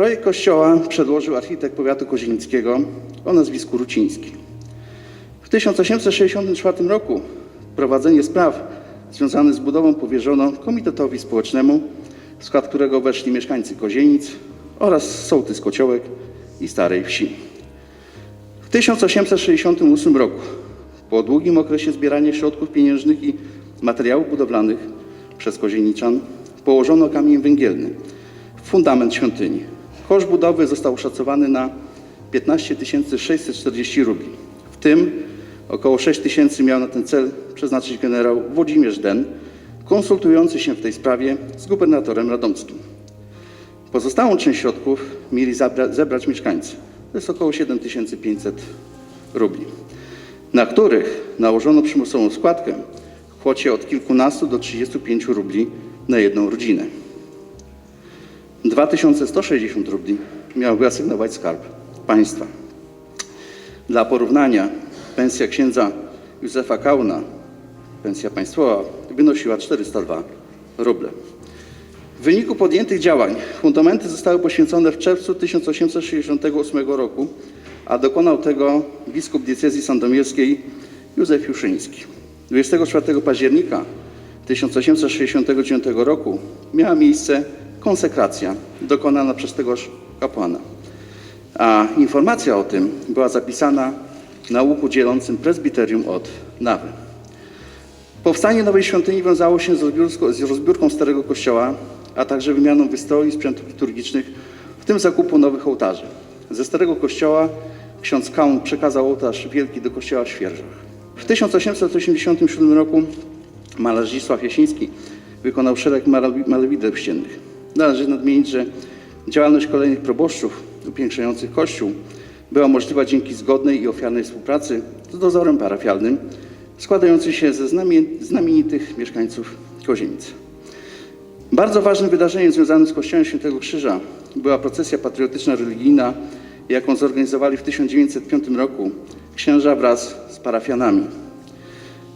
Projekt kościoła przedłożył architekt powiatu kozienickiego o nazwisku Ruciński. W 1864 roku prowadzenie spraw związanych z budową powierzono Komitetowi Społecznemu, w skład którego weszli mieszkańcy Kozienic oraz sołtys Kociołek i Starej Wsi. W 1868 roku, po długim okresie zbierania środków pieniężnych i materiałów budowlanych przez kozieniczan, położono kamień węgielny w fundament świątyni. Koszt budowy został oszacowany na 15 640 rubli. W tym około 6 tysięcy miał na ten cel przeznaczyć generał Włodzimierz Den, konsultujący się w tej sprawie z gubernatorem radomskim. Pozostałą część środków mieli zabra- zebrać mieszkańcy. To jest około 7500 rubli, na których nałożono przymusową składkę w kwocie od kilkunastu do 35 rubli na jedną rodzinę. 2160 rubli miał wyasygnować skarb państwa. Dla porównania pensja księdza Józefa Kauna, pensja państwowa, wynosiła 402 ruble. W wyniku podjętych działań fundamenty zostały poświęcone w czerwcu 1868 roku, a dokonał tego biskup diecezji sandomierskiej Józef Juszyński. 24 października 1869 roku miała miejsce konsekracja dokonana przez tegoż kapłana, a informacja o tym była zapisana na łuku dzielącym prezbiterium od nawy. Powstanie nowej świątyni wiązało się z rozbiórką, starego kościoła, a także wymianą wystroju i sprzętów liturgicznych, w tym zakupu nowych ołtarzy. Ze starego kościoła ksiądz Kaun przekazał ołtarz wielki do kościoła w Świerżach. W 1887 roku malarz Zdzisław Jasiński wykonał szereg malowideł ściennych. Należy nadmienić, że działalność kolejnych proboszczów upiększających kościół była możliwa dzięki zgodnej i ofiarnej współpracy z dozorem parafialnym, składający się ze znamie- znamienitych mieszkańców Kozienic. Bardzo ważnym wydarzeniem związanym z Kościołem Świętego Krzyża była procesja patriotyczna religijna, jaką zorganizowali w 1905 roku księża wraz z parafianami.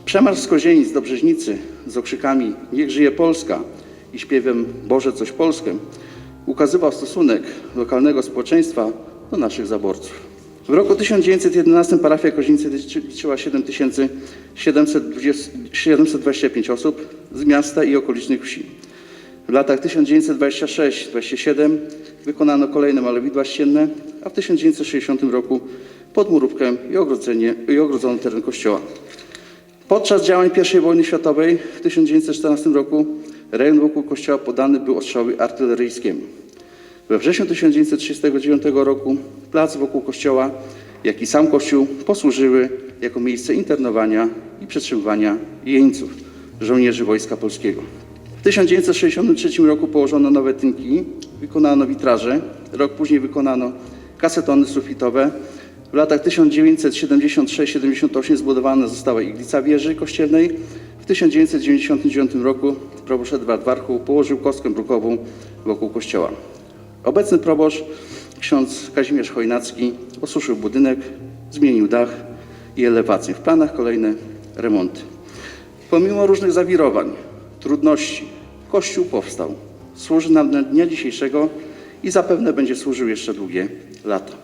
Przemarsz z Kozienic do Brzeźnicy z okrzykami Niech żyje Polska i śpiewem Boże coś Polskę ukazywał stosunek lokalnego społeczeństwa do naszych zaborców. W roku 1911 parafia liczy- liczyła 7725 osób z miasta i okolicznych wsi. W latach 1926-27 wykonano kolejne malowidła ścienne, a w 1960 roku podmurówkę i, ogrodzenie, i ogrodzono teren kościoła. Podczas działań I wojny światowej w 1914 roku rejon wokół kościoła podany był ostrzałowi artyleryjskiemu. We wrześniu 1939 roku plac wokół kościoła, jak i sam kościół posłużyły jako miejsce internowania i przetrzymywania jeńców, żołnierzy Wojska Polskiego. W 1963 roku położono nowe tynki, wykonano witraże, rok później wykonano kasetony sufitowe. W latach 1976-78 zbudowana została iglica wieży kościelnej. W 1999 roku proboszcz Edward Warchoł położył kostkę brukową wokół kościoła. Obecny proboszcz, ksiądz Kazimierz Chojnacki, osuszył budynek, zmienił dach i elewację. W planach kolejne remonty. Pomimo różnych zawirowań, trudności, Kościół powstał. Służy nam do dnia dzisiejszego i zapewne będzie służył jeszcze długie lata.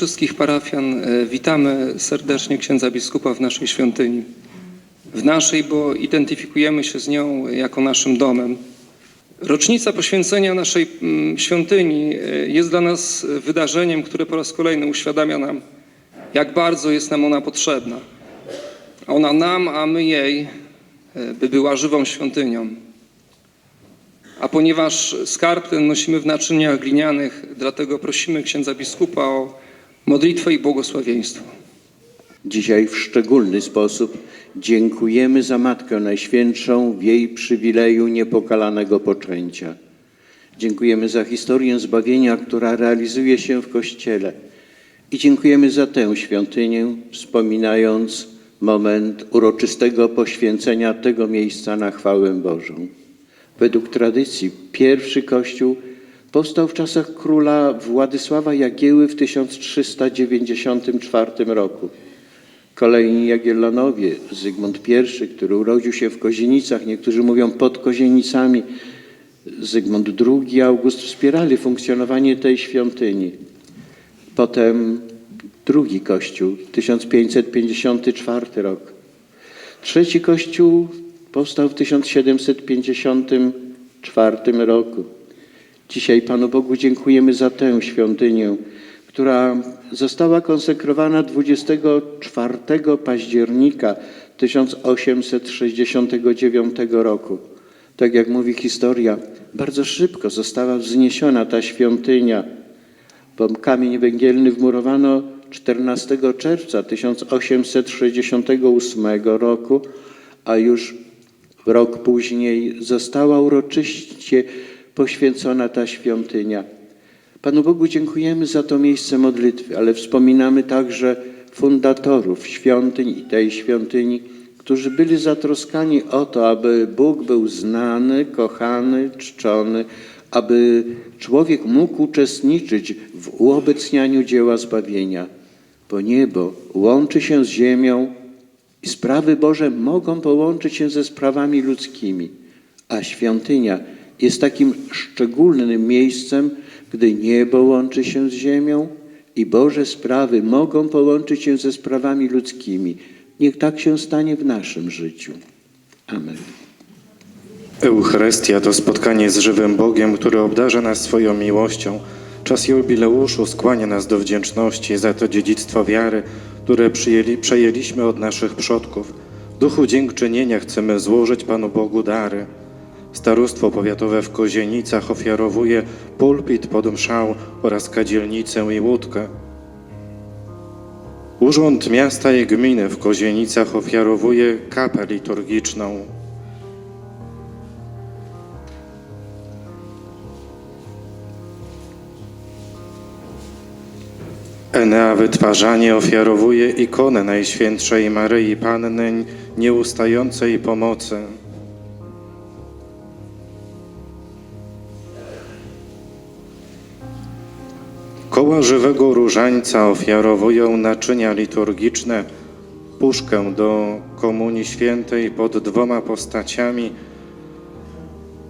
Wszystkich parafian e, witamy serdecznie księdza biskupa w naszej świątyni. W naszej, bo identyfikujemy się z nią jako naszym domem. Rocznica poświęcenia naszej mm, świątyni e, jest dla nas wydarzeniem, które po raz kolejny uświadamia nam, jak bardzo jest nam ona potrzebna. Ona nam, a my jej, e, by była żywą świątynią. A ponieważ skarb ten nosimy w naczyniach glinianych, dlatego prosimy księdza biskupa o modlitwę i błogosławieństwo. Dzisiaj w szczególny sposób dziękujemy za Matkę Najświętszą w jej przywileju niepokalanego poczęcia. Dziękujemy za historię zbawienia, która realizuje się w Kościele. I dziękujemy za tę świątynię, wspominając moment uroczystego poświęcenia tego miejsca na chwałę Bożą. Według tradycji pierwszy kościół powstał w czasach króla Władysława Jagieły w 1394 roku. Kolejni Jagiellonowie, Zygmunt I, który urodził się w Kozienicach, niektórzy mówią pod Kozienicami, Zygmunt II, August wspierali funkcjonowanie tej świątyni. Potem drugi kościół, 1554 rok. Trzeci kościół powstał w 1754 roku. Dzisiaj Panu Bogu dziękujemy za tę świątynię, która została konsekrowana 24 października 1869 roku. Tak jak mówi historia, bardzo szybko została wzniesiona ta świątynia, bo kamień węgielny wmurowano 14 czerwca 1868 roku, a już rok później została uroczyście poświęcona ta świątynia. Panu Bogu dziękujemy za to miejsce modlitwy, ale wspominamy także fundatorów świątyń i tej świątyni, którzy byli zatroskani o to, aby Bóg był znany, kochany, czczony, aby człowiek mógł uczestniczyć w uobecnianiu dzieła zbawienia. Bo niebo łączy się z ziemią i sprawy Boże mogą połączyć się ze sprawami ludzkimi, a świątynia jest takim szczególnym miejscem, gdy niebo łączy się z ziemią i Boże sprawy mogą połączyć się ze sprawami ludzkimi. Niech tak się stanie w naszym życiu. Amen. Eucharystia to spotkanie z żywym Bogiem, który obdarza nas swoją miłością. Czas jubileuszu skłania nas do wdzięczności za to dziedzictwo wiary, które przyjęli, przejęliśmy od naszych przodków. W duchu dziękczynienia chcemy złożyć Panu Bogu dary. Starostwo powiatowe w Kozienicach ofiarowuje pulpit pod mszał oraz kadzielnicę i łódkę. Urząd Miasta i Gminy w Kozienicach ofiarowuje kapę liturgiczną. Enea Wytwarzanie ofiarowuje ikonę Najświętszej Maryi Panny nieustającej pomocy. Koła Żywego Różańca ofiarowują naczynia liturgiczne, puszkę do Komunii Świętej pod dwoma postaciami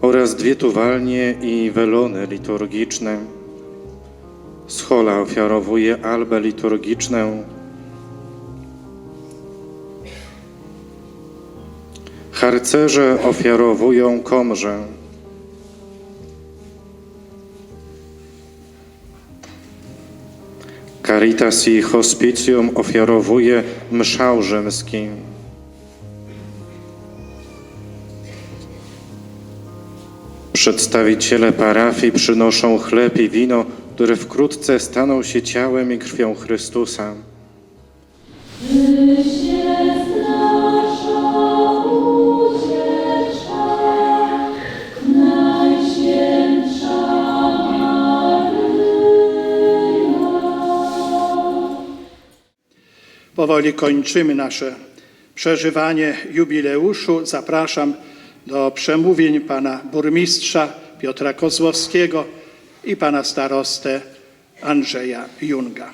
oraz dwie tuwalnie i welony liturgiczne. Schola ofiarowuje albę liturgiczną. Harcerze ofiarowują komrze. Caritas i Hospicjum ofiarowuje mszał rzymski. Przedstawiciele parafii przynoszą chleb i wino, które wkrótce staną się ciałem i krwią Chrystusa. Powoli kończymy nasze przeżywanie jubileuszu. Zapraszam do przemówień pana burmistrza Piotra Kozłowskiego i pana starostę Andrzeja Junga.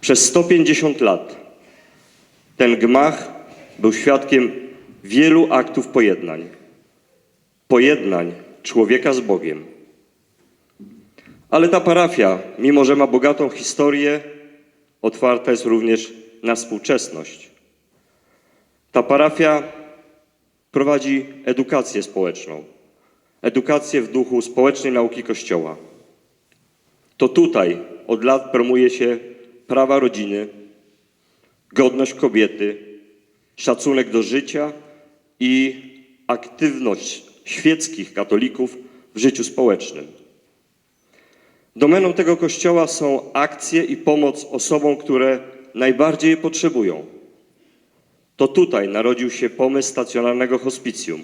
Przez 150 lat ten gmach był świadkiem wielu aktów pojednań. Pojednań człowieka z Bogiem. Ale ta parafia, mimo że ma bogatą historię, otwarta jest również na współczesność. Ta parafia prowadzi edukację społeczną, edukację w duchu społecznej nauki Kościoła. To tutaj od lat promuje się prawa rodziny, godność kobiety, szacunek do życia i aktywność świeckich katolików w życiu społecznym. Domeną tego kościoła są akcje i pomoc osobom, które najbardziej je potrzebują. To tutaj narodził się pomysł stacjonarnego hospicjum.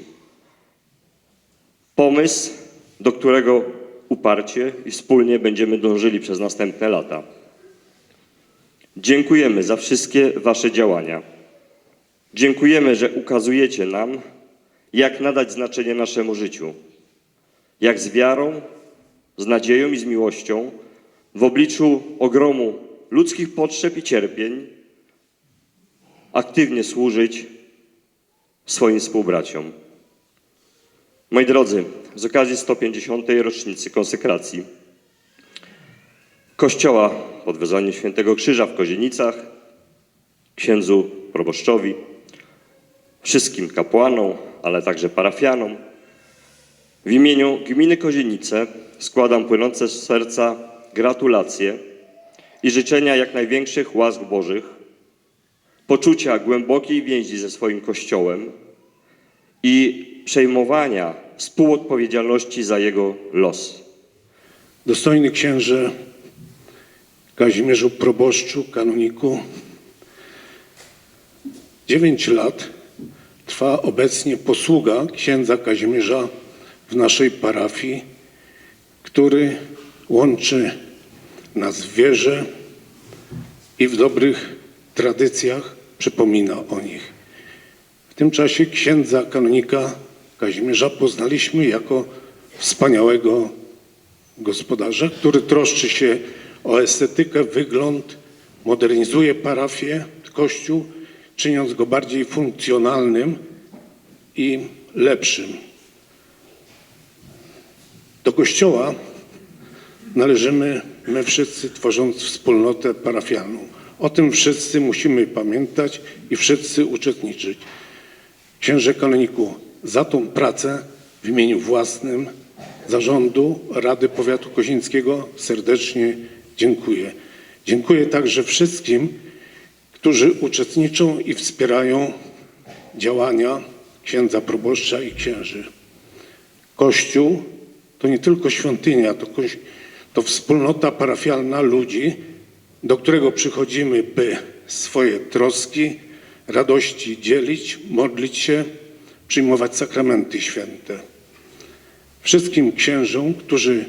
Pomysł, do którego uparcie i wspólnie będziemy dążyli przez następne lata. Dziękujemy za wszystkie Wasze działania. Dziękujemy, że ukazujecie nam, jak nadać znaczenie naszemu życiu. Jak z wiarą, z nadzieją i z miłością w obliczu ogromu ludzkich potrzeb i cierpień aktywnie służyć swoim współbraciom. Moi drodzy, z okazji 150. rocznicy konsekracji Kościoła pod wezwaniem Świętego Krzyża w Kozienicach, księdzu proboszczowi, wszystkim kapłanom, ale także parafianom, w imieniu gminy Kozienice składam płynące z serca gratulacje i życzenia jak największych łask Bożych, poczucia głębokiej więzi ze swoim Kościołem i przejmowania współodpowiedzialności za jego los. Dostojny księże Kazimierzu Proboszczu, kanoniku, dziewięć lat trwa obecnie posługa księdza Kazimierza w naszej parafii, który łączy nas w wierze i w dobrych tradycjach przypomina o nich. W tym czasie księdza kanonika Kazimierza poznaliśmy jako wspaniałego gospodarza, który troszczy się o estetykę, wygląd, modernizuje parafię, kościół, czyniąc go bardziej funkcjonalnym i lepszym. Do kościoła należymy my wszyscy, tworząc wspólnotę parafialną. O tym wszyscy musimy pamiętać i wszyscy uczestniczyć. Księże kanoniku, za tą pracę w imieniu własnym zarządu Rady Powiatu Kozińskiego serdecznie dziękuję. Dziękuję także wszystkim, którzy uczestniczą i wspierają działania księdza proboszcza i księży. Kościół to nie tylko świątynia, to, koś- to wspólnota parafialna ludzi, do którego przychodzimy, by swoje troski, radości dzielić, modlić się, przyjmować sakramenty święte. Wszystkim księżom, którzy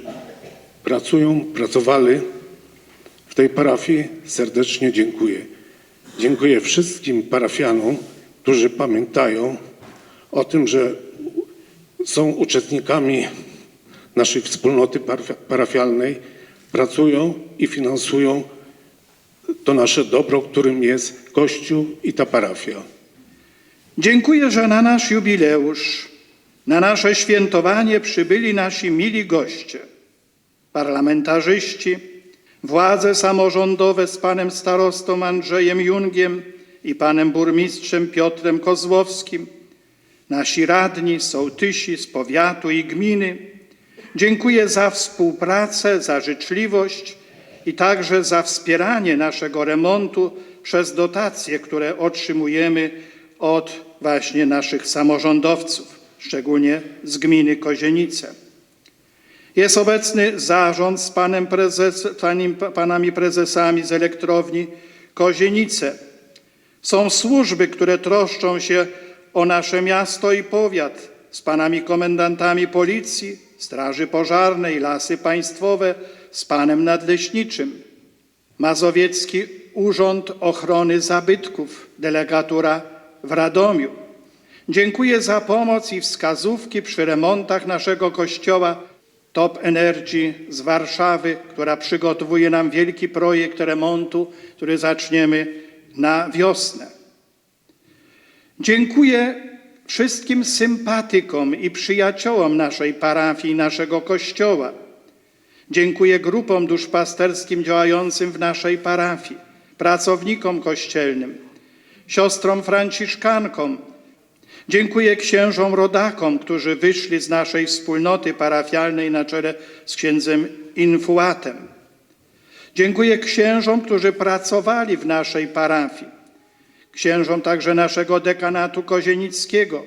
pracują, pracowali w tej parafii, serdecznie dziękuję. Dziękuję wszystkim parafianom, którzy pamiętają o tym, że są uczestnikami naszej wspólnoty parafia- parafialnej, pracują i finansują to nasze dobro, którym jest Kościół i ta parafia. Dziękuję, że na nasz jubileusz, na nasze świętowanie przybyli nasi mili goście, parlamentarzyści, władze samorządowe z panem starostą Andrzejem Jungiem i panem burmistrzem Piotrem Kozłowskim, nasi radni, sołtysi z powiatu i gminy. Dziękuję za współpracę, za życzliwość i także za wspieranie naszego remontu przez dotacje, które otrzymujemy od właśnie naszych samorządowców, szczególnie z gminy Kozienice. Jest obecny zarząd z panem prezes, panim, panami prezesami z elektrowni Kozienice. Są służby, które troszczą się o nasze miasto i powiat, z panami komendantami policji, straży pożarnej, lasy państwowe, z panem nadleśniczym. Mazowiecki Urząd Ochrony Zabytków, delegatura w Radomiu. Dziękuję za pomoc i wskazówki przy remontach naszego kościoła Top Energy z Warszawy, która przygotowuje nam wielki projekt remontu, który zaczniemy na wiosnę. Dziękuję wszystkim sympatykom i przyjaciołom naszej parafii, naszego kościoła. Dziękuję grupom duszpasterskim działającym w naszej parafii, pracownikom kościelnym, siostrom franciszkankom. Dziękuję księżom rodakom, którzy wyszli z naszej wspólnoty parafialnej na czele z księdzem Infuatem. Dziękuję księżom, którzy pracowali w naszej parafii, księżom także naszego dekanatu kozienickiego.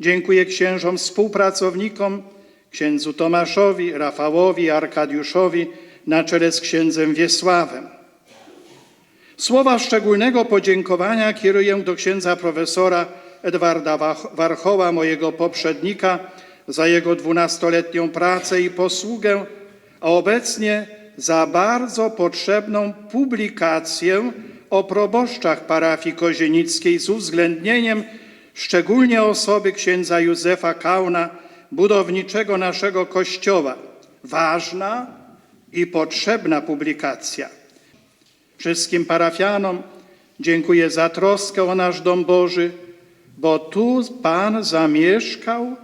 Dziękuję księżom współpracownikom, księdzu Tomaszowi, Rafałowi, Arkadiuszowi na czele z księdzem Wiesławem. Słowa szczególnego podziękowania kieruję do księdza profesora Edwarda Warchoła, mojego poprzednika, za jego dwunastoletnią pracę i posługę, a obecnie za bardzo potrzebną publikację o proboszczach parafii kozienickiej z uwzględnieniem szczególnie osoby księdza Józefa Kauna, budowniczego naszego kościoła. Ważna i potrzebna publikacja. Wszystkim parafianom dziękuję za troskę o nasz dom Boży, bo tu Pan zamieszkał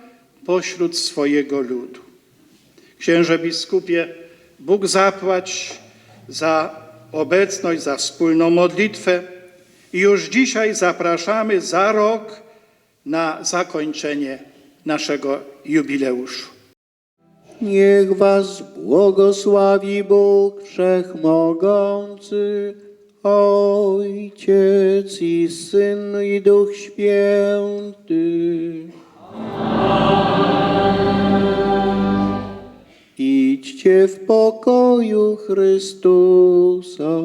pośród swojego ludu. Księże biskupie, Bóg zapłać za obecność, za wspólną modlitwę i już dzisiaj zapraszamy za rok na zakończenie naszego jubileuszu. Niech was błogosławi Bóg Wszechmogący, Ojciec i Syn i Duch Święty. Idźcie w pokoju Chrystusa.